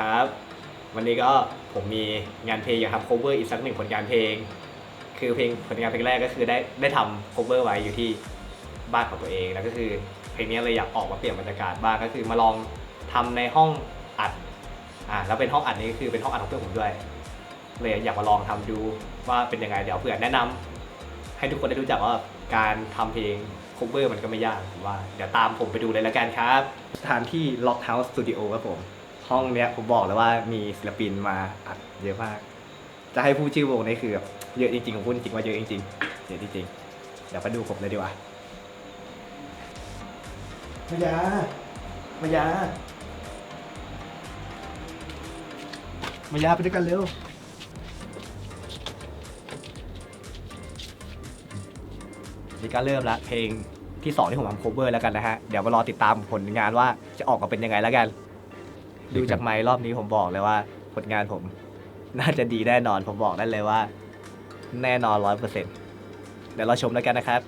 ครับ วันนี้ก็ผมมีงานเพลงอยากทำ cover อีกสักหนึ่งผลงานเพลง คือเพลงผลงานเพลงแรกก็คือได้ได้ทำ cover ไว้อยู่ที่บ้านของตัวเองแล้วก็คือเพลงนี้เลยอยากออกมาเปลี่ยนบรรยากาศบ้างก็คือมาลองทำในห้องอัดอ่าแล้วเป็นห้องอัดนี้ก็คือเป็นห้องอัดของเพื่อนผมด้วย เลยอยากมาลองทำดูว่าเป็นยังไงเดี๋ยวเผื่อแนะนำให้ทุกคนได้รู้จักว่าการทำเพลง cover มันก็ไม่ยากผมว่า เดี๋ยวตามผมไปดูเลยแล้วกันครับ สถานที่ Lock House Studio ครับผม ห้องเนี้ยผมบอกเลยว่ามีศิลปินมาอัดเยอะมาก จะให้พูดชื่อวงนี่คือแบบเยอะจริงๆผมพูดจริงๆว่าเยอะจริงๆเยอะจริงๆเดี๋ยวไปดูผมเลยดีกว่ามายามายามายาไปด้วยกันเร็วนี่ก็เริ่มละเพลงที่ 2 ที่ผมทำ cover แล้วกันนะฮะ เดี๋ยวมารอติดตามผลงานว่าจะออกมาเป็นยังไงแล้วกัน ดูจากไม้รอบนี้ผมบอกเลยว่า ผลงานผมน่าจะดีแน่นอนผมบอกได้เลยว่า แน่นอนร้อยเปอร์เซ็นต์เดี๋ยวเราชมแล้วกันนะครับ